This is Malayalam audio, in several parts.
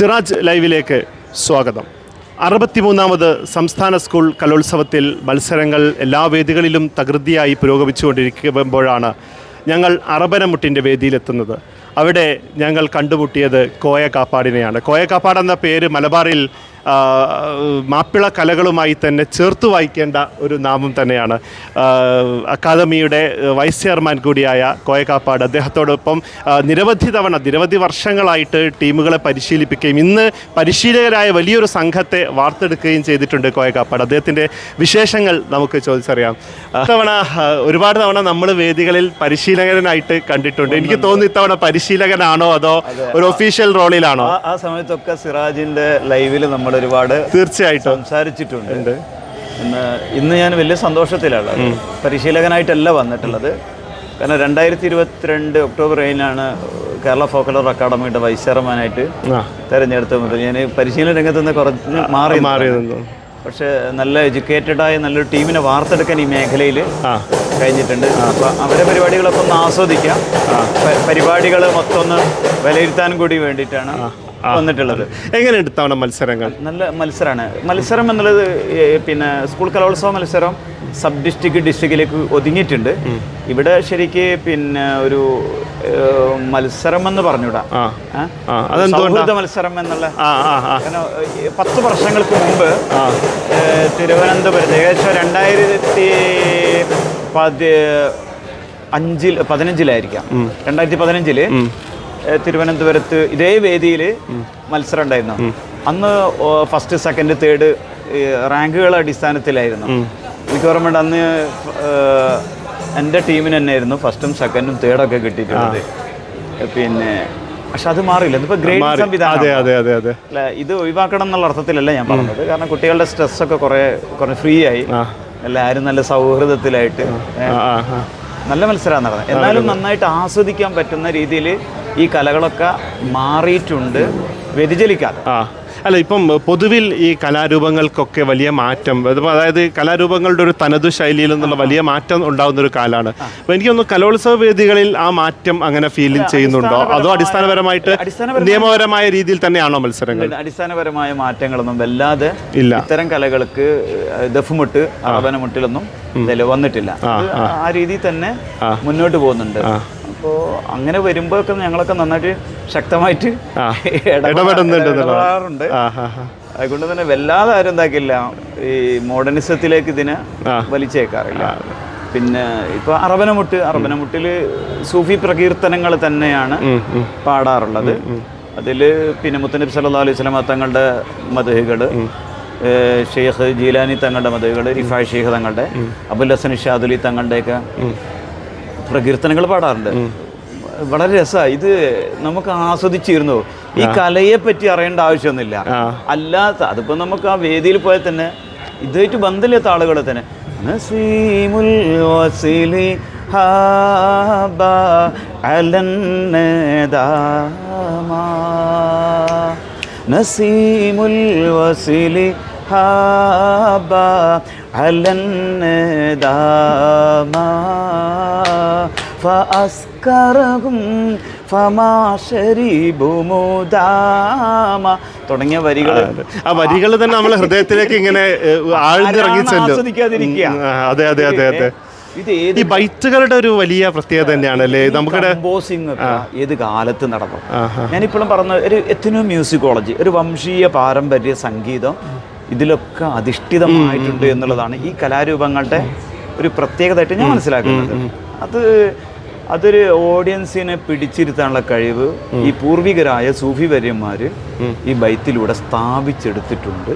സിറാജ് ലൈവിലേക്ക് സ്വാഗതം. അറുപത്തിമൂന്നാമത് സംസ്ഥാന സ്കൂൾ കലോത്സവത്തിൽ മത്സരങ്ങൾ എല്ലാ വേദികളിലും തകൃതിയായി പുരോഗമിച്ചുകൊണ്ടിരിക്കുമ്പോഴാണ് ഞങ്ങൾ അറബനമുട്ടിന്റെ വേദിയിലെത്തുന്നത്. അവിടെ ഞങ്ങൾ കണ്ടുമുട്ടിയത് കോയ കാപ്പാടിനെയാണ് കോയ കാപ്പാട് എന്ന പേര് മലബാറിൽ മാപ്പിള കലകളുമായി തന്നെ ചേർത്ത് വായിക്കേണ്ട ഒരു നാമം തന്നെയാണ്. അക്കാദമിയുടെ വൈസ് ചെയർമാൻ കൂടിയായ കോയക്കാപ്പാട്. അദ്ദേഹത്തോടൊപ്പം നിരവധി തവണ നിരവധി വർഷങ്ങളായിട്ട് ടീമുകളെ പരിശീലിപ്പിക്കുകയും ഇന്ന് പരിശീലകരായ വലിയൊരു സംഘത്തെ വാർത്തെടുക്കുകയും ചെയ്തിട്ടുണ്ട് കോയക്കാപ്പാട്. അദ്ദേഹത്തിന്റെ വിശേഷങ്ങൾ നമുക്ക് ചോദിച്ചറിയാം. തവണ ഇത്തവണ ഒരുപാട് തവണ നമ്മൾ വേദികളിൽ പരിശീലകനായിട്ട് കണ്ടിട്ടുണ്ട്. എനിക്ക് തോന്നുന്നു ഇത്തവണ പരിശീലകനാണോ അതോ ഒരു ഒഫീഷ്യൽ റോളിലാണോ ആ ആ സമയത്തൊക്കെ സിറാജിന്റെ ലൈവിൽ നമ്മൾ ഒരുപാട് തീർച്ചയായിട്ടും. സംസാരിച്ചിട്ടുണ്ട്. ഇന്ന് ഇന്ന് ഞാൻ വലിയ സന്തോഷത്തിലാണ് പരിശീലകനായിട്ടല്ല വന്നിട്ടുള്ളത്. കാരണം രണ്ടായിരത്തി ഇരുപത്തിരണ്ട് ഒക്ടോബർ ഏഴിനാണ് കേരള ഫോക്കലർ അക്കാഡമിയുടെ വൈസ് ചെയർമാനായിട്ട് തെരഞ്ഞെടുത്ത മുതൽ ഞാൻ പരിശീലന രംഗത്ത് നിന്ന് കുറച്ച് മാറി മാറി നിന്നതാണ്. നിന്നു. പക്ഷേ നല്ല എഡ്യൂക്കേറ്റഡായ നല്ലൊരു ടീമിനെ വാർത്തെടുക്കാൻ ഈ മേഖലയിൽ കഴിഞ്ഞിട്ടുണ്ട്. അപ്പോൾ അവരെ പരിപാടികളൊക്കെ ഒന്ന് ആസ്വദിക്കാം. പരിപാടികൾ മൊത്തം ഒന്ന് വിലയിരുത്താനും കൂടി വേണ്ടിയിട്ടാണ് വന്നിട്ടുള്ളത്. എങ്ങനെയുണ്ട് തവണ മത്സരങ്ങൾ? നല്ല മത്സരമാണ് മത്സരം എന്നുള്ളത് പിന്നെ സ്കൂൾ കലോത്സവ മത്സരം സബ് ഡിസ്ട്രിക്ട് ഡിസ്ട്രിക്റ്റിലേക്ക് ഒതുങ്ങിയിട്ടുണ്ട്. ഇവിടെ ശരിക്ക് പിന്നെ ഒരു മത്സരം എന്ന് പറഞ്ഞൂടാ. സൗഹൃദ മത്സരം എന്നുള്ള. പത്ത് വർഷങ്ങൾക്ക് മുമ്പ് തിരുവനന്തപുരത്ത് ഏകദേശം രണ്ടായിരത്തി പതി അഞ്ചിൽ പതിനഞ്ചിലായിരിക്കാം. രണ്ടായിരത്തി പതിനഞ്ചിൽ തിരുവനന്തപുരത്ത് ഇതേ വേദിയിൽ മത്സരം ഉണ്ടായിരുന്നു അന്ന് ഫസ്റ്റ് സെക്കൻഡ് തേർഡ് റാങ്കുകൾ അടിസ്ഥാനത്തിലായിരുന്നു. എനിക്ക് ഓർമ്മയുണ്ട് അന്ന് എന്റെ ടീമിന് തന്നെയായിരുന്നു ഫസ്റ്റും സെക്കൻഡും തേർഡും ഒക്കെ കിട്ടിയിട്ടുണ്ട് പിന്നെ പക്ഷെ അത് മാറിയില്ല. ഇതിപ്പോ ഗ്രേഡ് സംവിധാനം ഇത് ഒഴിവാക്കണം എന്നുള്ള അർത്ഥത്തിലല്ല ഞാൻ പറഞ്ഞത്. കാരണം കുട്ടികളുടെ സ്ട്രെസ് ഒക്കെ കുറെ കുറെ ഫ്രീ ആയി. എല്ലാവരും നല്ല സൗഹൃദത്തിലായിട്ട് നല്ല മത്സരമാണ് നടന്നത്. എന്നാലും നന്നായിട്ട് ആസ്വദിക്കാൻ പറ്റുന്ന രീതിയിൽ ഈ കലകളൊക്കെ മാറിയിട്ടുണ്ട് വ്യതിചലിക്കാതെ. ആ അല്ല ഇപ്പം പൊതുവിൽ ഈ കലാരൂപങ്ങൾക്കൊക്കെ വലിയ മാറ്റം അതായത് കലാരൂപങ്ങളുടെ ഒരു തനതു ശൈലിയിൽ നിന്നുള്ള വലിയ മാറ്റം ഉണ്ടാകുന്ന ഒരു കാലമാണ്. അപ്പോൾ എനിക്കൊന്ന് കലോത്സവ വേദികളിൽ ആ മാറ്റം അങ്ങനെ ഫീൽ ചെയ്യുന്നുണ്ടോ? അതോ അടിസ്ഥാനപരമായിട്ട് നിയമപരമായ രീതിയിൽ തന്നെയാണോ മത്സരങ്ങൾ? അടിസ്ഥാനപരമായ മാറ്റങ്ങളൊന്നും വല്ലാതെ ഇല്ല. ഇത്തരം കലകൾക്ക് ദഫുമുട്ട് അറബനമുട്ടിലൊന്നും വന്നിട്ടില്ല. ആ രീതിയിൽ തന്നെ മുന്നോട്ട് പോകുന്നുണ്ട്. അപ്പോൾ അങ്ങനെ വരുമ്പോഴൊക്കെ ഞങ്ങളൊക്കെ നന്നായിട്ട് ശക്തമായിട്ട് ഇടപെടുന്നുണ്ട്. അതുകൊണ്ട് തന്നെ വല്ലാതെ ആരും എന്താക്കില്ല ഈ മോഡേണിസത്തിലേക്ക് ഇതിനെ വലിച്ചേക്കാറില്ല. പിന്നെ ഇപ്പൊ അറബനമുട്ട് അറബനമുട്ടിൽ സൂഫി പ്രകീർത്തനങ്ങൾ തന്നെയാണ്. പാടാറുള്ളത്. അതിൽ പിന്നെ മുത്തനബി സല്ലാ അലൈഹി സ്വലമ തങ്ങളുടെ മതഹുകൾ ഷെയ്ഖ് ജീലാനി തങ്ങളുടെ മതഹുകൾ റിഫായ് ഷെയ്ഖ് തങ്ങളുടെ അബുൽ ഹസൻ ഷാദുലി തങ്ങളുടെയൊക്കെ പ്രകീർത്തനങ്ങൾ പാടാറുണ്ട്. വളരെ രസമാണ് ഇത് നമുക്ക് ആസ്വദിച്ചിരുന്നു. ഈ കലയെ പറ്റി അറിയേണ്ട ആവശ്യമൊന്നുമില്ല. അല്ലാത്ത അതിപ്പോ നമുക്ക് ആ വേദിയിൽ പോയാൽ തന്നെ ഇതായിട്ട് ബന്ധമില്ലാത്ത ആളുകൾ തന്നെ. നസീമുൽ വസിലി ഹാബ അലന്നദാമാ ഫഅസ്കറഹും ഫമാ തുടങ്ങിയ വരികൾ ആ വരികൾ തന്നെ നമ്മളെ ഹൃദയത്തിലേക്ക് ഇങ്ങനെ ആഴ്ന്നിറങ്ങി ആസ്വദിക്കാതിരിക്കുക? അതെ അതെ അതെ അതെ. ഈ ബൈറ്റുകളുടെ ഒരു വലിയ പ്രത്യേകത തന്നെയാണ് അല്ലേ? നമുക്കിടെ കമ്പോസിംഗ് ഏത് കാലത്ത് നടന്നു. ഞാനിപ്പോഴും പറഞ്ഞ ഒരു എത്തനോ മ്യൂസിക്കോളജി ഒരു വംശീയ പാരമ്പര്യ സംഗീതം ഇതിലൊക്കെ അധിഷ്ഠിതമായിട്ടുണ്ട് എന്നുള്ളതാണ് ഈ കലാരൂപങ്ങളുടെ ഒരു പ്രത്യേകതയായിട്ട് ഞാൻ മനസ്സിലാക്കുന്നത്. അത് അതൊരു ഓഡിയൻസിനെ പിടിച്ചിരുത്താനുള്ള കഴിവ് ഈ പൂർവികരായ സൂഫി വര്യന്മാര് ഈ ബൈത്തിലൂടെ സ്ഥാപിച്ചെടുത്തിട്ടുണ്ട്.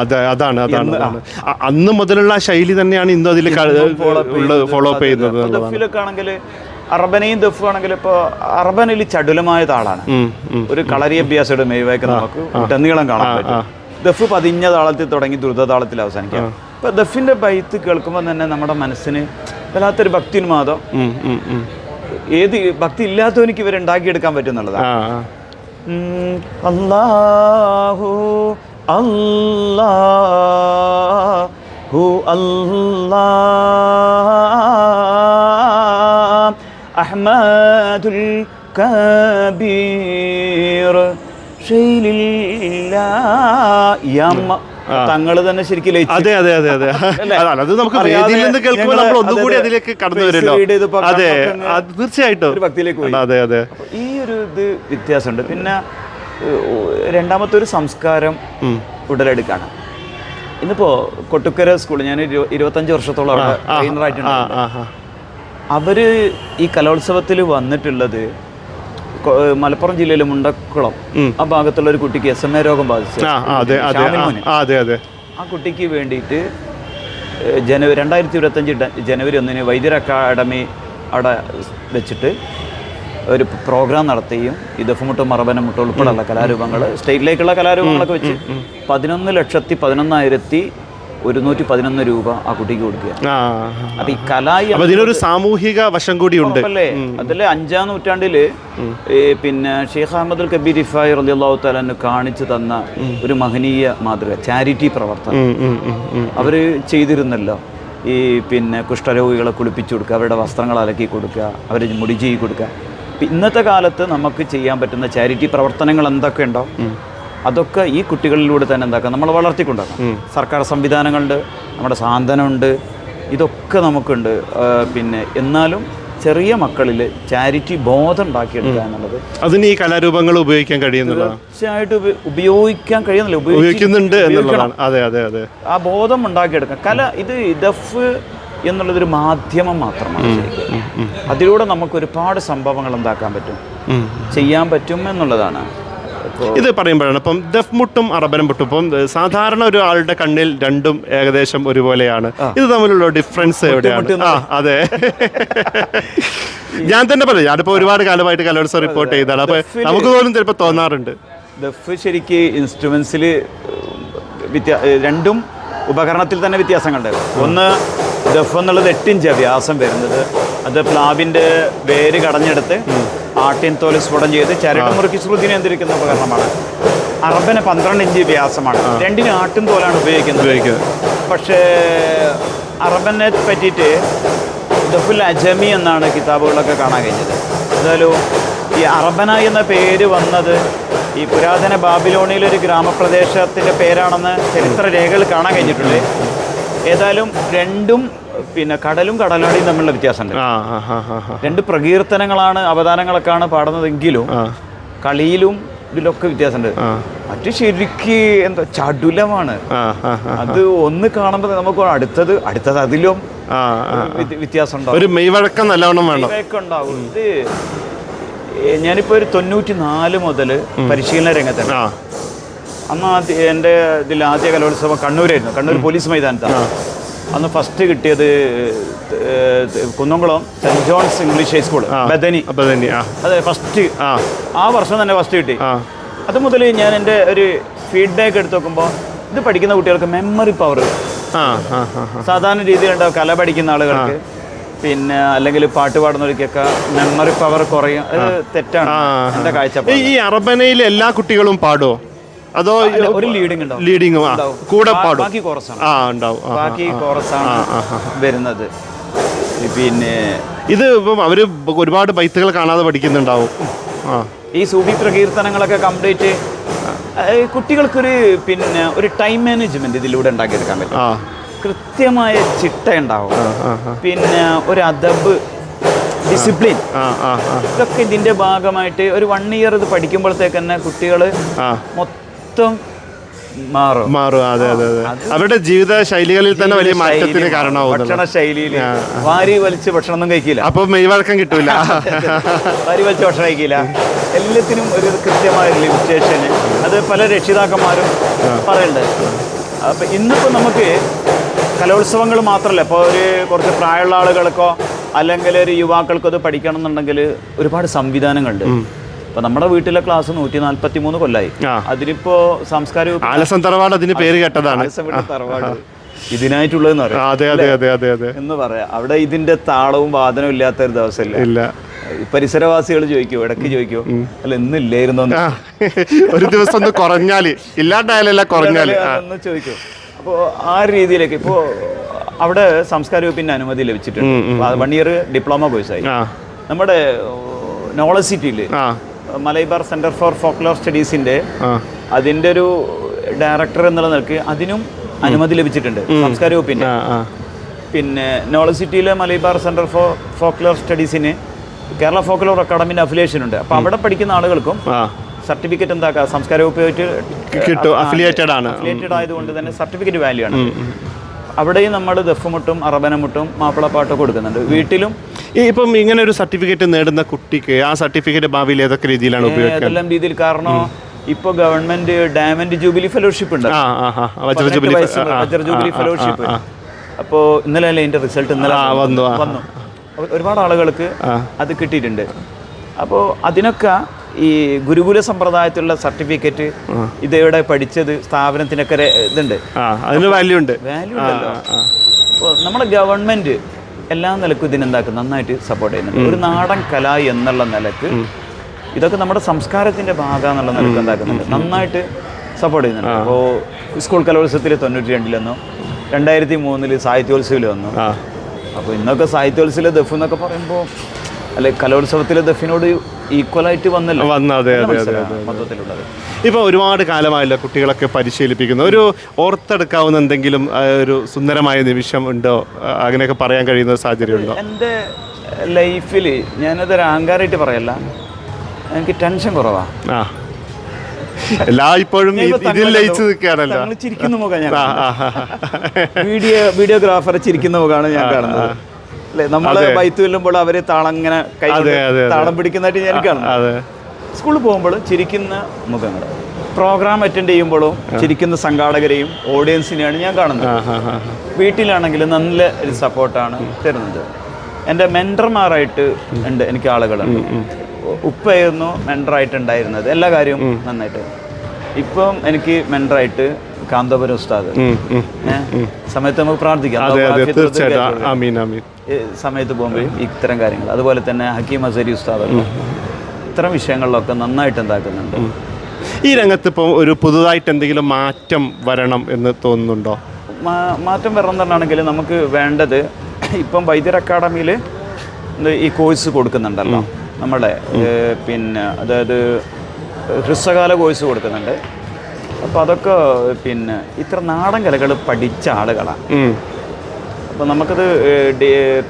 അതാണ് അതാണ് അന്ന് മുതലുള്ള ശൈലി തന്നെയാണ് ഇന്ന് അതിൽ ഫോളോ അപ്പ് ചെയ്യുന്നത്. ദഫിലൊക്കെ ആണെങ്കിൽ അറബനയും ദഫും ആണെങ്കിൽ ഇപ്പോൾ അറബനിൽ ചടുലമായ താളാണ്. ഒരു കളരി അഭ്യാസയുടെ മേവാക്ക് നമുക്ക് ഉടനീളം കാണാൻ പറ്റും. ദഫ് പതിഞ്ഞ താളത്തിൽ തുടങ്ങി ദ്രുത താളത്തിൽ അവസാനിക്കാം അപ്പൊ ദഫിന്റെ ബൈത്ത് കേൾക്കുമ്പോൾ തന്നെ നമ്മുടെ മനസ്സിന് വല്ലാത്തൊരു ഭക്തിന്മാദം. ഉം, ഉം, ഉം. ഏത് ഭക്തി ഇല്ലാത്തവനിക്ക് ഇവർ ഉണ്ടാക്കിയെടുക്കാൻ പറ്റും എന്നുള്ളതാണ് ആ. അല്ലാഹു അല്ലാ അഹ്മദുൽ കബീർ. തങ്ങൾ തന്നെ ശരിക്കും അതെ അതെ അതെ അതെ. അത് നമുക്ക് വേദിയിൽ നിന്ന് കേൾക്കുമ്പോൾ നമ്മൾ ഒന്നുകൂടി അതെ, അതിലേക്ക് കടന്നു വരുമല്ലോ. അതെ തീർച്ചയായിട്ടും. ഭക്തിയിലേക്ക് അതെ അതെ. ഈ ഒരു ഇത് വ്യത്യാസമുണ്ട്. പിന്നെ രണ്ടാമത്തെ ഒരു സംസ്കാരം ഉടലെടുക്കാണ്. ഇന്നിപ്പോ കൊട്ടുക്കര സ്കൂൾ ഞാൻ ഇരു- ഇരുപത്തഞ്ച് വർഷത്തോളം അവിടെ ആ. അവർ ഈ കലോത്സവത്തിൽ വന്നിട്ടുള്ളത് മലപ്പുറം ജില്ലയിലെ മുണ്ടക്കുളം ആ ഭാഗത്തുള്ള ഒരു കുട്ടിക്ക് എസ് എം എ രോഗം ബാധിച്ചു അതെ അതെ. ആ, കുട്ടിക്ക് വേണ്ടിയിട്ട് ജനുവരി രണ്ടായിരത്തി ഇരുപത്തഞ്ച് ജനുവരി ഒന്നിന് വൈദ്യർ അക്കാഡമി അവിടെ വെച്ചിട്ട് ഒരു പ്രോഗ്രാം നടത്തുകയും ഇതഫുമുട്ടും മറബന മറബനമുട്ട് ഉൾപ്പെടെയുള്ള കലാരൂപങ്ങൾ സ്റ്റേറ്റിലേക്കുള്ള കലാരൂപങ്ങളൊക്കെ വെച്ച് പതിനൊന്ന് ലക്ഷത്തി പതിനൊന്നായിരത്തി ഒരുന്നൂറ്റി പതിനൊന്ന് രൂപ ആ കുട്ടിക്ക് കൊടുക്കുക. അപ്പൊ ഈ കലായി ഇതിനൊരു സാമൂഹിക വശം കൂടി ഉണ്ട്. അല്ലേ അതിൽ അഞ്ചാം നൂറ്റാണ്ടിൽ ഈ പിന്നെ ഷെയ്ഖ് അഹമ്മദ് കബീർ ഇഫായി റളിയല്ലാഹു തആല കാണിച്ചു തന്ന ഒരു മഹനീയ മാതൃക ചാരിറ്റി പ്രവർത്തനം. അവർ ചെയ്തിരുന്നല്ലോ. ഈ പിന്നെ കുഷ്ഠരോഗികളെ കുളിപ്പിച്ചു കൊടുക്കുക അവരുടെ വസ്ത്രങ്ങൾ അലക്കി കൊടുക്കുക അവരെ മുടി ചെയ്യി കൊടുക്കുക. ഇന്നത്തെ കാലത്ത് നമുക്ക് ചെയ്യാൻ പറ്റുന്ന ചാരിറ്റി പ്രവർത്തനങ്ങൾ എന്തൊക്കെ ഉണ്ടോ? അതൊക്കെ ഈ കുട്ടികളിലൂടെ തന്നെ എന്താക്കാം? നമ്മൾ വളർത്തിക്കൊണ്ടാക്കാം. സർക്കാർ സംവിധാനങ്ങളുണ്ട് നമ്മുടെ സാന്ത്വനമുണ്ട് ഇതൊക്കെ നമുക്കുണ്ട്. പിന്നെ എന്നാലും ചെറിയ മക്കളിൽ ചാരിറ്റി ബോധം ഉണ്ടാക്കിയെടുക്കുക എന്നുള്ളത് അതിന് ഈ കലാരൂപങ്ങൾ ഉപയോഗിക്കാൻ കഴിയുന്നില്ല തീർച്ചയായിട്ടും ഉപയോഗിക്കാൻ കഴിയുന്നില്ല. ഉപയോഗിക്കുന്നുണ്ട് എന്നുള്ളതാണ്. അതെ അതെ അതെ. ആ ബോധം ഉണ്ടാക്കിയെടുക്കാം കല ഇത് ദഫ് എന്നുള്ളതൊരു മാധ്യമം മാത്രമാണ് അതിലൂടെ നമുക്ക് ഒരുപാട് സംഭവങ്ങൾ എന്താക്കാൻ പറ്റും? ചെയ്യാൻ പറ്റും എന്നുള്ളതാണ്. ഇത് പറയുമ്പോഴാണ്. അപ്പം ദഫ് മുട്ടും അറബനം മുട്ടും ഇപ്പം സാധാരണ ഒരാളുടെ കണ്ണിൽ രണ്ടും ഏകദേശം ഒരുപോലെയാണ്. ഇത് തമ്മിലുള്ള ഡിഫറൻസ് എവിടെയാണ്? ആ അതെ. ഞാൻ തന്നെ പറയാം. ഞാനിപ്പോ ഒരുപാട് കാലമായിട്ട് കലോത്സവം റിപ്പോർട്ട് ചെയ്താണ് അപ്പൊ നമുക്ക് പോലും ചിലപ്പോൾ തോന്നാറുണ്ട്. ദഫ് ശരിക്ക് ഇൻസ്ട്രുമെൻസിൽ വ്യത്യാ രണ്ടും ഉപകരണത്തിൽ തന്നെ വ്യത്യാസങ്ങളുണ്ട്. ഒന്ന് ദഫ് എന്നുള്ളത് എട്ടിഞ്ച് വ്യാസം വരുന്നത്. അത് പ്ലാവിന്റെ വേര് കടഞ്ഞെടുത്ത് ആട്ടിൻ തോൽ സ്ഫുടം ചെയ്ത് ചരട് മുറുക്കി ശ്രുതി നിയന്ത്രിക്കുന്ന ഉപകരണമാണ്. അറബന് പന്ത്രണ്ട് ഇഞ്ച് വ്യാസമാണ്. രണ്ടിനും ആട്ടിൻ തോലാണ് ഉപയോഗിക്കുന്നത്. ഉപയോഗിക്കുന്നത്. പക്ഷേ അറബനെ പറ്റിയിട്ട് ദഫുൽ അജമി എന്നാണ് കിതാബുകളൊക്കെ കാണാൻ കഴിഞ്ഞത്. എന്തായാലും ഈ അറബന എന്ന പേര് വന്നത് ഈ പുരാതന ബാബിലോണിയിലൊരു ഗ്രാമപ്രദേശത്തിന്റെ പേരാണെന്ന് ചരിത്ര രേഖകൾ കാണാൻ കഴിഞ്ഞിട്ടുണ്ട്. ഏതായാലും രണ്ടും പിന്നെ കടലും കടലാടിയും തമ്മിലുള്ള വ്യത്യാസമുണ്ട്. രണ്ട് പ്രകീർത്തനങ്ങളാണ് അവതാരങ്ങളൊക്കെയാണ് പാടുന്നതെങ്കിലും കളിയിലും ഇതിലൊക്കെ വ്യത്യാസമുണ്ട്. മറ്റു ശരിക്ക് എന്താ ചടുലമാണ്. അത് ഒന്ന് കാണുമ്പോൾ നമുക്ക് അടുത്തത് അടുത്തത് അതിലും വ്യത്യാസം ഉണ്ടാവും ഒരു മെയ്വഴക്കം നല്ലവണ്ണം വേണം. ഇവയൊക്കെ ഉണ്ടാവും. ഇത് ഞാനിപ്പോ ഒരു തൊണ്ണൂറ്റി നാല് മുതൽ പരിശീലന രംഗത്താണ്. അന്ന് ആദ്യ എന്റെ ഇതിൽ ആദ്യ കലോത്സവം കണ്ണൂരായിരുന്നു. കണ്ണൂർ പോലീസ് മൈതാനത്താണ്. അന്ന് ഫസ്റ്റ് കിട്ടിയത് Kunnamkulam saint John's English high school Bethany. Bethany അതെ ഫസ്റ്റ് ആ. വർഷം തന്നെ ഫസ്റ്റ് കിട്ടി. അത് മുതൽ ഞാൻ എന്റെ ഒരു ഫീഡ്ബാക്ക് എടുത്ത് നോക്കുമ്പോൾ ഇത് പഠിക്കുന്ന കുട്ടികൾക്ക് മെമ്മറി പവർ സാധാരണ രീതിയിലുണ്ടാവും കല പഠിക്കുന്ന ആളുകൾക്ക്. പിന്നെ അല്ലെങ്കിൽ പാട്ട് പാടുന്നവർക്കൊക്കെ മെമ്മറി പവർ കുറയും. അത് തെറ്റാണ്. എന്റെ കാഴ്ചപ്പാട്? ഈ- അറബനയിലെ എല്ലാ കുട്ടികളും പാടുമോ അതോ ഒരു ലീഡിംഗ് ഉണ്ടാവും. ഉണ്ടാവും. കൂടെ പാടും. ബാക്കി കോറസാണ്. ആ ഉണ്ടാവും. ബാക്കി കോറസാണ് വരുന്നത്. പിന്നെ ഇത് ഇപ്പം അവർ ഒരുപാട് ബൈത്തുകൾ കാണാതെ പഠിക്കുന്നുണ്ടാവും. ആ. ഈ സൂഫി പ്രകീർത്തനങ്ങളൊക്കെ കംപ്ലീറ്റ് കുട്ടികൾക്കൊരു പിന്നെ ഒരു ടൈം മാനേജ്മെന്റ് ഇതിലൂടെ ഉണ്ടാക്കിയെടുക്കാൻ പറ്റും. കൃത്യമായ ചിട്ട ഉണ്ടാവും. പിന്നെ ഒരു അദബ് ഡിസിപ്ലിൻ ഇതൊക്കെ ഇതിന്റെ ഭാഗമായിട്ട് ഒരു വൺ ഇയർ ഇത് പഠിക്കുമ്പോഴത്തേക്ക് തന്നെ കുട്ടികൾ ആ. മൊത്തം മാറും. മാറും. അതെ അതെ അതെ. അവരുടെ ജീവിത ശൈലികളിൽ തന്നെ വലിയ മാറ്റത്തിന് കാരണമാവും ഭക്ഷണ ശൈലിയിൽ വാരി വലിച്ച് ഭക്ഷണമൊന്നും കഴിക്കില്ല. അപ്പൊ മെയ്വഴക്കം കിട്ടൂല. വാരി വലിച്ച് ഭക്ഷണം കഴിക്കില്ല. എല്ലാത്തിനും ഒരു കൃത്യമായ ലിമിറ്റേഷന് അത് പല രക്ഷിതാക്കന്മാരും പറയുന്നുണ്ട് അപ്പം ഇന്നിപ്പോ നമുക്ക് കലോത്സവങ്ങൾ മാത്രമല്ല ഇപ്പോൾ ഒരു കുറച്ച് പ്രായമുള്ള ആളുകൾക്കോ അല്ലെങ്കിൽ ഒരു യുവാക്കൾക്കോ അത് പഠിക്കണം എന്നുണ്ടെങ്കിൽ ഒരുപാട് സംവിധാനങ്ങളുണ്ട്. ഇപ്പൊ നമ്മുടെ വീട്ടിലെ ക്ലാസ് നൂറ്റി നാല്പത്തി മൂന്ന് കൊല്ലായി. അതിനിപ്പോ സാംസ്കാരിക തറവാട് അതിന് പേര് കേട്ടതാണ്. തറവാട് ഇതിനായിട്ടുള്ളതെന്ന് പറയാം. അതെ അതെ അതെ അതെ അതെ. എന്ന് പറയാം. അവിടെ ഇതിന്റെ താളവും വാദനവും ഇല്ലാത്ത ഒരു ദിവസമില്ല. ഇല്ല. പരിസരവാസികൾ ചോദിക്കോ ഇടയ്ക്ക് ചോദിക്കോ അല്ല ആ. ഒരു ദിവസം ഒന്ന് കുറഞ്ഞാൽ ഇല്ലാണ്ടായാലല്ല കുറഞ്ഞാൽ ചോദിക്കൂ. അപ്പോൾ ആ രീതിയിലേക്ക് ഇപ്പോ അവിടെ സംസ്കാര വകുപ്പിന്റെ അനുമതി ലഭിച്ചിട്ടുണ്ട്. വൺ ഇയർ ഡിപ്ലോമ കോഴ്സായി. നമ്മുടെ നോളജ് സിറ്റിയിൽ ആ. മലൈബാർ സെന്റർ ഫോർ ഫോക്ലോർ സ്റ്റഡീസിന്റെ അതിന്റെ അതിന്റെ ഒരു ഡയറക്ടർ എന്നുള്ള നിലയ്ക്ക് അതിനും അനുമതി ലഭിച്ചിട്ടുണ്ട് സംസ്കാര ആ പിന്നെ നോളജ് സിറ്റിയിലെ മലൈബാർ സെന്റർ ഫോർ ഫോക്ലോർ സ്റ്റഡീസിന് കേരള ഫോക്ലോർ അക്കാഡമിന്റെ അഫിലിയേഷൻ ഉണ്ട്. അപ്പോൾ അവിടെ പഠിക്കുന്ന ആളുകൾക്കും സർട്ടിഫിക്കറ്റ് എന്താക്കാം? സംസ്കാര വകുപ്പുമായിട്ട് കിട്ടും. അഫിലിയേറ്റഡ് ആണ്. അഫിലിയേറ്റഡ് ആയതുകൊണ്ട് തന്നെ സർട്ടിഫിക്കറ്റ് വാല്യൂ ആണ്. അവിടെയും നമ്മൾ ദഫുമുട്ടും അറബനമുട്ടും മാപ്പിളപ്പാട്ടും കൊടുക്കുന്നുണ്ട്. വീട്ടിലും ഈ ഇപ്പം ഇങ്ങനെ ഒരു സർട്ടിഫിക്കറ്റ് നേടുന്ന കുട്ടിക്ക് ആ സർട്ടിഫിക്കറ്റ് ഭാവിയിൽ ഏതൊക്കെ രീതിയിലാണ് ഉപയോഗിക്കുക ഏതെല്ലാം രീതിയിൽ കാരണം ഇപ്പൊ ഗവൺമെന്റ് ഡയമണ്ട് ജൂബിലി ഫെലോഷിപ്പ് ഉണ്ട്. വജ്ര ജൂബിലി ഫെലോഷിപ്പ്. അപ്പോ ഇന്നലെ അല്ലേ അതിന്റെ റിസൾട്ട് ഇന്നലെ വന്നു, വന്നു. ഒരുപാട് ആളുകൾക്ക് അത് കിട്ടിയിട്ടുണ്ട്. അപ്പോൾ അതിനൊക്കെ ഈ ഗുരുകുല സമ്പ്രദായത്തിലുള്ള സർട്ടിഫിക്കറ്റ് ഇതെവിടെ പഠിച്ചത് സ്ഥാപനത്തിനൊക്കെ ഇതുണ്ട്. അതിന് വാല്യൂ ഉണ്ട്. വാല്യൂ ഉണ്ടല്ലോ. അപ്പോൾ നമ്മുടെ ഗവൺമെന്റ് എല്ലാ നിലക്കും ഇതിനെന്താക്കും നന്നായിട്ട് സപ്പോർട്ട് ചെയ്യുന്നുണ്ട്. ഒരു നാടൻ കല എന്നുള്ള നിലയ്ക്ക് ഇതൊക്കെ നമ്മുടെ സംസ്കാരത്തിന്റെ ഭാഗം എന്നുള്ള നിലയ്ക്ക് എന്താക്കുന്നുണ്ട്. നന്നായിട്ട് സപ്പോർട്ട് ചെയ്യുന്നുണ്ട്. അപ്പോൾ സ്കൂൾ കലോത്സവത്തിൽ തൊണ്ണൂറ്റി രണ്ടിലെന്നോ രണ്ടായിരത്തി മൂന്നിൽ സാഹിത്യോത്സവിൽ വന്നു. അപ്പോൾ ഇന്നൊക്കെ സാഹിത്യോത്സവത്തിലെ ദഫ് എന്നൊക്കെ പറയുമ്പോൾ അല്ലെ കലോത്സവത്തിലെ ദഫിനോട് ഈക്വലായിട്ട് വന്നല്ലോ. വന്ന അതെ അതെ അതെ മത്സരമാണ് മൊത്തത്തിലുള്ളത്. ഇപ്പോൾ ഒരുപാട് കാലമായല്ലോ കുട്ടികളൊക്കെ പരിശീലിപ്പിക്കുന്ന. ഒരു ഓർത്തെടുക്കാവുന്ന എന്തെങ്കിലും ആ, ഒരു സുന്ദരമായ നിമിഷം ഉണ്ടോ? ആ, അങ്ങനെയൊക്കെ പറയാൻ കഴിയുന്ന സാഹചര്യം ഉണ്ടോ എന്റെ ലൈഫിൽ ഞാനത് അഹങ്കാരമായിട്ട് പറയല്ല. എനിക്ക് ടെൻഷൻ കുറവാ. ആ. എല്ലാ ഇപ്പോഴും ഇ- ഇതിൽ ലയിച്ചു നിൽക്കുകയാണല്ലോ. ചിരിക്കുന്ന മുഖം ഞാൻ ആ, ആ, ആ. വീഡിയോ വീഡിയോഗ്രാഫറെ ചിരിക്കുന്ന മുഖമാണ് ഞാൻ കാണുന്നത്. അല്ലേ? നമ്മൾ ബൈത്ത് വെല്ലുമ്പോൾ അവർ താളം ഇങ്ങനെ കൈ. താളം പിടിക്കുന്നതായിട്ട് ഞാൻ കാണുന്നത് അതെ. സ്കൂളിൽ പോകുമ്പോൾ ചിരിക്കുന്ന മുഖങ്ങൾ. പ്രോഗ്രാം അറ്റൻഡ് ചെയ്യുമ്പോഴും ചിരിക്കുന്ന സംഘാടകരെയും ഓഡിയൻസിനെയാണ് ഞാൻ കാണുന്നത്. വീട്ടിലാണെങ്കിലും നല്ല ഒരു സപ്പോർട്ടാണ് തരുന്നത്. എന്റെ മെന്റർമാരായിട്ട് ഉണ്ട് എനിക്ക് ആളുകളുണ്ട്. ഉപ്പയായിരുന്നു മെന്ററായിട്ട് ഉണ്ടായിരുന്നത് എല്ലാ കാര്യവും നന്നായിട്ട്. ഇപ്പം എനിക്ക് മെന്ററായിട്ട് കാന്തപുരം ഉസ്താദ്? സമയത്ത് നമുക്ക് പ്രാർത്ഥിക്കാം. സമയത്ത് പോകുമ്പോഴും ഇത്തരം കാര്യങ്ങൾ. അതുപോലെ തന്നെ ഹക്കീം അസരി ഉസ്താദ് ഇത്തരം വിഷയങ്ങളിലൊക്കെ നന്നായിട്ട് എന്താക്കുന്നുണ്ട്? ഈ രംഗത്ത് ഇപ്പോൾ ഒരു പുതുതായിട്ട് എന്തെങ്കിലും മാറ്റം വരണം എന്ന് തോന്നുന്നുണ്ടോ? മാറ്റം വരണമെന്നുണ്ടെങ്കിൽ നമുക്ക് വേണ്ടത് ഇപ്പം വൈദ്യർ അക്കാഡമിയിൽ ഈ കോഴ്സ് കൊടുക്കുന്നുണ്ടല്ലോ. നമ്മുടെ പിന്നെ അതായത് ഹ്രസ്വകാല കോഴ്സ് കൊടുക്കുന്നുണ്ട്. അപ്പോൾ അതൊക്കെ പിന്നെ ഇത്ര നാടൻ കലകൾ പഠിച്ച ആളുകളാണ്. അപ്പോൾ നമുക്കത്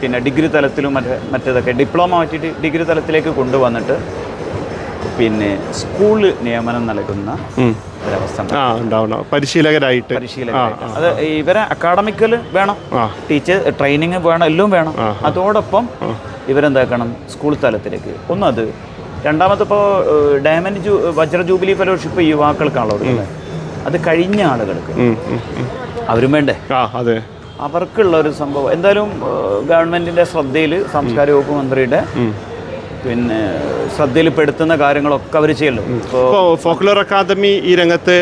പിന്നെ ഡിഗ്രി തലത്തിലും മറ്റേ മറ്റേതൊക്കെ ഡിപ്ലോമ മാറ്റിയിട്ട് ഡിഗ്രി തലത്തിലേക്ക് കൊണ്ടുവന്നിട്ട് പിന്നെ സ്കൂൾ നിയമനം നൽകുന്ന. ഒരവസ്ഥ പരിശീലകരായിട്ട്. പരിശീലകരായിട്ട്. അത് ഇവരെ അക്കാഡമിക്കൽ വേണം. ടീച്ചർ ട്രെയിനിങ് വേണം എല്ലാം വേണം. അതോടൊപ്പം ഇവരെന്താക്കണം? സ്കൂൾ തലത്തിലേക്ക്. ഒന്നത് രണ്ടാമത്തെ ഇപ്പോൾ ഡയമണ്ട് ജൂ വജ്ര ജൂബിലി ഫെലോഷിപ്പ് യുവാക്കൾക്കാണല്ലോ അത് കഴിഞ്ഞ ആളുകൾക്ക്. അവരും വേണ്ടേ? അതെ. അവർക്കുള്ള ഒരു സംഭവം. എന്തായാലും ഗവൺമെന്റിന്റെ ശ്രദ്ധയിൽ സാംസ്കാരിക വകുപ്പ് മന്ത്രിയുടെ പിന്നെ ശ്രദ്ധയിൽപ്പെടുത്തുന്ന കാര്യങ്ങളൊക്കെ അവർ ചെയ്യല്ലോ ഇപ്പോൾ ഫോക്ലോർ അക്കാദമി ഈ രംഗത്ത്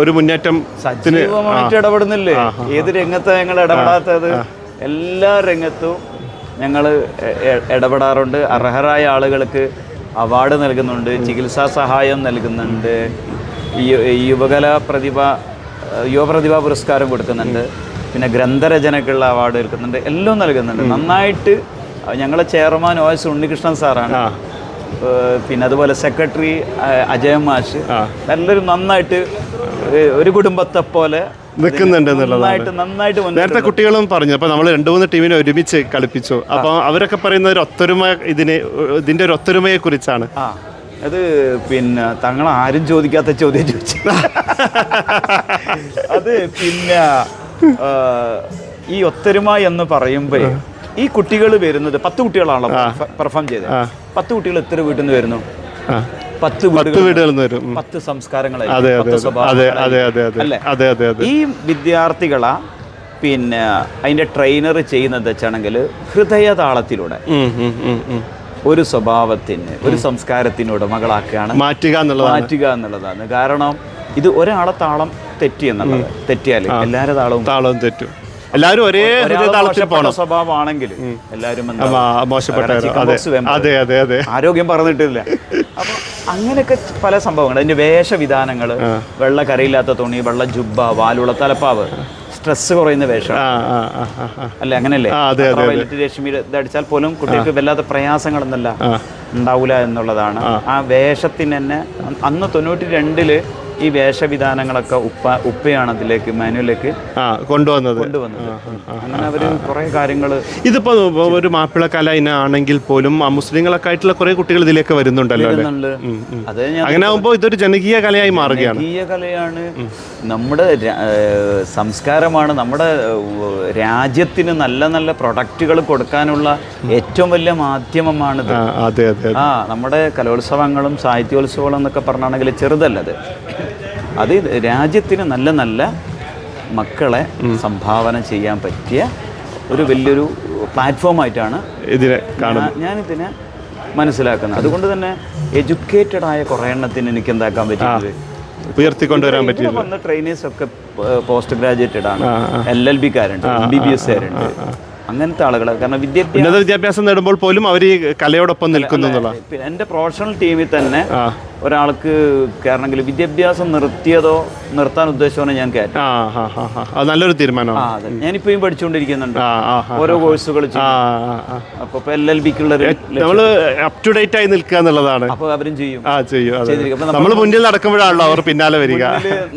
ഒരു മുന്നേറ്റം സജീവമായിട്ട് ഇടപെടുന്നില്ലേ? ഏത് രംഗത്താണ് ഞങ്ങൾ ഇടപെടാത്തത്? എല്ലാ രംഗത്തും ഞങ്ങൾ ഇടപെടാറുണ്ട്. അർഹരായ ആളുകൾക്ക് അവാർഡ് നൽകുന്നുണ്ട് ചികിത്സാ സഹായം നൽകുന്നുണ്ട് യുവകലാ പ്രതിഭ യുവപ്രതിഭാ പുരസ്കാരം കൊടുക്കുന്നുണ്ട്. പിന്നെ ഗ്രന്ഥരചനക്കുള്ള അവാർഡ് എടുക്കുന്നുണ്ട് എല്ലാം നൽകുന്നുണ്ട്. നന്നായിട്ട് ഞങ്ങളെ ചെയർമാൻ ഒ എസ് ഉണ്ണികൃഷ്ണൻ സാറാണ്. പിന്നെ അതുപോലെ സെക്രട്ടറി അജയ മാഷ്. നല്ലൊരു നന്നായിട്ട് ഒരു കുടുംബത്തെ പോലെ നിൽക്കുന്നുണ്ട് എന്നുള്ളതാണ്. നേരത്തെ കുട്ടികളും പറഞ്ഞു അപ്പോൾ നമ്മൾ രണ്ട് മൂന്ന് ടീമിനെ ഒരുമിച്ച് കളിപ്പിച്ചു. അപ്പോൾ അവരൊക്കെ പറയുന്ന ഒരു ഒത്തൊരുമ ഇതിനെ ഇതിന്റെ ഒരു ഒത്തൊരുമയെ കുറിച്ചാണ്. അത് പിന്നെ തങ്ങൾ ആരും ചോദിക്കാത്ത ചോദ്യം ചോദിച്ചു. അത് പിന്നെ ഈ ഒത്തൊരുമ എന്ന് പറയുമ്പോൾ ഈ കുട്ടികൾ വരുന്നത് പത്ത് കുട്ടികളാണല്ലോ പെർഫോം ചെയ്തത്. പത്ത് കുട്ടികൾ എത്ര വീട്ടിൽ നിന്ന് വരുന്നു? പത്ത് വീടുകളിൽ നിന്ന് വരും. പത്ത് സംസ്കാരങ്ങളായി ഈ വിദ്യാർത്ഥികള പിന്നെ അതിന്റെ ട്രെയിനർ ചെയ്യുന്നത് വെച്ചാണെങ്കിൽ ഹൃദയതാളത്തിലൂടെ. ഒരു സ്വഭാവത്തിന് ഒരു സംസ്കാരത്തിനോട് മകളാക്കുകയാണ് മാറ്റുക എന്നുള്ളതാണ്. മാറ്റുക എന്നുള്ളതാണ്. കാരണം ഇത് ഒരാളെ താളം തെറ്റി എന്നുള്ളത്. തെറ്റിയാൽ എല്ലാവരും താളവും താളവും തെറ്റും. എല്ലാവരും ഒരേ താളത്തിൽ പോകണം സ്വഭാവമാണെങ്കിൽ എല്ലാവരും? മോശപ്പെട്ട അതെ. അതെ അതെ ആരോഗ്യം പറഞ്ഞിട്ടില്ല. അപ്പൊ അങ്ങനെയൊക്കെ പല സംഭവങ്ങൾ. അതിന്റെ വേഷവിധാനങ്ങൾ വെള്ള കരയില്ലാത്ത തുണി വെള്ള ജുബ്ബ വാലുള്ള തലപ്പാവ് സ്ട്രെസ് കുറയുന്ന വേഷം. അല്ലെ അങ്ങനല്ലേ രശ്മി ഇതടിച്ചാൽ പോലും കുട്ടികൾക്ക് വല്ലാത്ത പ്രയാസങ്ങളൊന്നല്ല ഉണ്ടാവില്ല എന്നുള്ളതാണ്. ആ. വേഷത്തിന് തന്നെ അന്ന് തൊണ്ണൂറ്റി രണ്ടിൽ ഈ വേഷവിധാനങ്ങളൊക്കെ ഉപ്പ ഉപ്പയാണ് അതിലേക്ക് മാനുവലിലേക്ക് കൊണ്ടുവന്നത്. കൊണ്ടുവന്നത്. അങ്ങനെ അവർ കുറെ കാര്യങ്ങൾ ഇതിപ്പോ ഒരു മാപ്പിള കല ഇനാണെങ്കിൽ പോലും ആ മുസ്ലിങ്ങളൊക്കെ ആയിട്ടുള്ള കുറെ കുട്ടികൾ ഇതിലേക്ക് വരുന്നുണ്ടല്ലോ അത് അങ്ങനെ ആകുമ്പോൾ ഇതൊരു ജനകീയ കലയായി മാറുകയാണ്. ജനകീയ കലയാണ്. നമ്മുടെ സംസ്കാരമാണ് നമ്മുടെ രാജ്യത്തിന് നല്ല നല്ല പ്രൊഡക്റ്റുകൾ കൊടുക്കാനുള്ള ഏറ്റവും വലിയ മാധ്യമമാണിത്. അതെ അതെ. ആ നമ്മുടെ കലോത്സവങ്ങളും സാഹിത്യോത്സവങ്ങളും എന്നൊക്കെ പറഞ്ഞാണെങ്കിൽ ചെറുതല്ലത്. അത് രാജ്യത്തിന് നല്ല നല്ല മക്കളെ സംഭാവന ചെയ്യാൻ പറ്റിയ ഒരു വലിയൊരു പ്ലാറ്റ്ഫോമായിട്ടാണ് ഇതിനെ കാണുന്നത്. ഞാൻ- ഞാനിതിനെ മനസ്സിലാക്കുന്നത്. അതുകൊണ്ട് തന്നെ എഡ്യൂക്കേറ്റഡ് ആയ കുറേ എണ്ണത്തിന് എനിക്ക് എന്താക്കാൻ പറ്റുന്നത് ഉയർത്തിക്കൊണ്ടുവരാൻ ഇവിടെ പറ്റിയത്. വന്ന ട്രെയിനേഴ്സ് ഒക്കെ പോസ്റ്റ് ഗ്രാജുവേറ്റഡ് ആണ്. എൽ എൽ ബി കാരുണ്ട് എം ബി ബി എസ് കാരുണ്ട്. അങ്ങനത്തെ ആളുകൾ കാരണം വിദ്യാഭ്യാസം വിദ്യാഭ്യാസം നേടുമ്പോൾ പോലും അവർ ഈ കലയോടൊപ്പം നിൽക്കുന്നു എന്റെ പ്രൊഫഷണൽ ടീമിൽ തന്നെ ഒരാൾക്ക് കയറണമെങ്കിൽ വിദ്യാഭ്യാസം നിർത്തിയതോ നിർത്താൻ ഉദ്ദേശമാണ് ഞാൻ കയറ്റം നല്ലൊരു തീരുമാനമാണ്. ഞാനിപ്പോഴും പഠിച്ചുകൊണ്ടിരിക്കുന്നുണ്ട്. ഓരോ കോഴ്സുകൾ ഇപ്പോൾ എൽ എൽ ബിക്കുള്ള അപ് ടു ഡേറ്റ് ആയി നിൽക്കുക എന്നുള്ളതാണ്. അപ്പോൾ അവരും ചെയ്യും. അപ്പൊ നമ്മൾ മുന്നിൽ നടക്കുമ്പോഴാണല്ലോ അവർ പിന്നാലെ വരിക.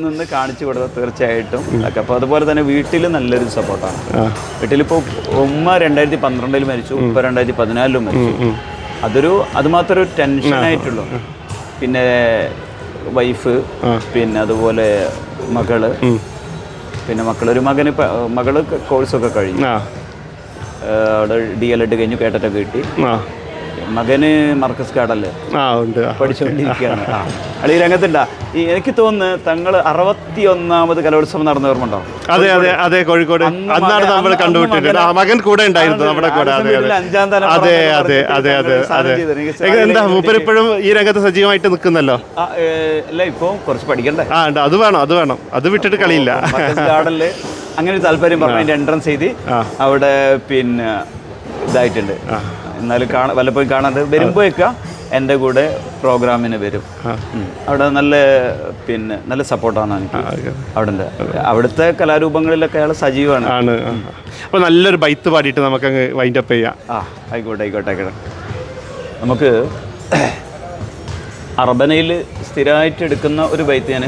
നിന്ന് കാണിച്ചു കൊടുക്കുക തീർച്ചയായിട്ടും അപ്പോൾ അതുപോലെ തന്നെ വീട്ടിൽ നല്ലൊരു സപ്പോർട്ടാണ് വീട്ടിൽ വീട്ടിലിപ്പോൾ ഉമ്മ രണ്ടായിരത്തി പന്ത്രണ്ടിൽ മരിച്ചു ഉപ്പ രണ്ടായിരത്തി പതിനാലിലും മരിച്ചു അതൊരു അത് മാത്രം ഒരു ടെൻഷനായിട്ടുള്ളൂ പിന്നെ വൈഫ് പിന്നെ അതുപോലെ മകൾ. പിന്നെ മക്കളൊരു മകന് മകൾ കോഴ്സൊക്കെ കഴിഞ്ഞു. അവിടെ ഡി എൽ എഡ് കഴിഞ്ഞു കേട്ടറ്റൊക്കെ കിട്ടി. മകന് മർക്കസ് കാടല്ലേ ആ ഉണ്ട്. പഠിച്ചുകൊണ്ടിരിക്കുകയാണ്. അളി രംഗത്തുണ്ടാ. ഈ എനിക്ക് തോന്നുന്നു തങ്ങൾ അറുപത്തി ഒന്നാമത് കലോത്സവം നടന്ന ഓർമ്മ അതെ അതെ അതെ കോഴിക്കോട്. അന്ന് അന്നാണ് നമ്മൾ കണ്ടുപിട്ടിട്ട് ആ മകൻ കൂടെ ഉണ്ടായിരുന്നു നമ്മുടെ കൂടെ. അതെ അതെ അതെ. അതെ. അതെ എന്താ മൂപ്പരിപ്പോഴും ഈ രംഗത്ത് സജീവമായിട്ട് നിൽക്കുന്നല്ലോ? അല്ല ഇപ്പോ കുറച്ച് പഠിക്കണ്ടേ? ആ ഉണ്ട്. അത് വേണം അത് വേണം. അത് വിട്ടിട്ട് കളിയില്ല. ഗാർഡനിൽ അങ്ങനെ ഒരു താല്പര്യം പറഞ്ഞു എൻട്രൻസ് ചെയ്ത് അവിടെ പിന്നെ ഇതായിട്ടുണ്ട്. എന്നാലും കാണാൻ വല്ലപ്പോഴും കാണാതെ വരുമ്പോഴൊക്കെ എന്റെ കൂടെ പ്രോഗ്രാമിന് വരും. അവിടെ നല്ല പിന്നെ നല്ല സപ്പോർട്ടാണ് എനിക്ക്. അവിടെ അവിടുത്തെ കലാരൂപങ്ങളിലൊക്കെ അയാൾ സജീവമാണ് ആണ് ആ. അപ്പൊ നല്ലൊരു ബൈത്ത് പാടിയിട്ട് നമുക്കങ്ങ് വൈൻഡ് അപ്പ് ചെയ്യാം. ആ ആയിക്കോട്ടെ ആയിക്കോട്ടെ ആയിക്കോട്ടെ. നമുക്ക് അർബനയിൽ സ്ഥിരമായിട്ട് എടുക്കുന്ന ഒരു ബൈത്ത് ഞാൻ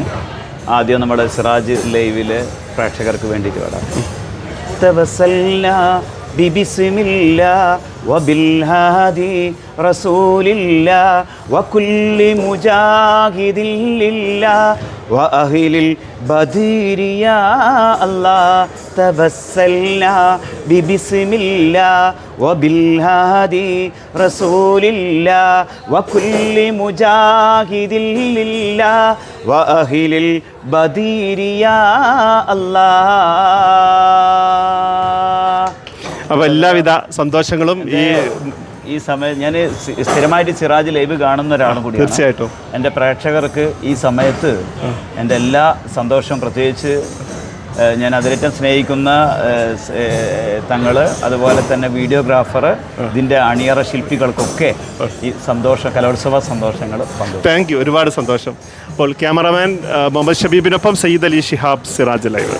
ആദ്യം നമ്മുടെ സിറാജ് ലൈവിലെ പ്രേക്ഷകർക്ക് വേണ്ടിയിട്ട് പാടാം. ببسم الله وبالهادي رسول الله وكل مجاهد لله وأهل البدير يا الله تبسلنا ببسم الله وبالهادي رسول الله وكل مجاهد لله وأهل البدير يا الله അപ്പൊ എല്ലാവിധ സന്തോഷങ്ങളും ഈ ഈ സമയം ഞാൻ സ്ഥിരമായിട്ട് സിറാജ് ലൈവ് കാണുന്ന ഒരാളും കൂടി തീർച്ചയായിട്ടും. എന്റെ പ്രേക്ഷകർക്ക് ഈ സമയത്ത് എന്റെ എല്ലാ സന്തോഷവും പ്രത്യേകിച്ച് ഞാൻ അതിലേറ്റം സ്നേഹിക്കുന്ന തങ്ങൾ തങ്ങൾ അതുപോലെ തന്നെ വീഡിയോഗ്രാഫർ ഇതിന്റെ അണിയറ ശില്പികൾക്കൊക്കെ ഈ സന്തോഷ കലോത്സവ സന്തോഷങ്ങൾ താങ്ക് യു ഒരുപാട് സന്തോഷം. അപ്പോൾ cameraman Muhammad ഷബീബിനൊപ്പം Sayyid Ali Shihab Siraj live.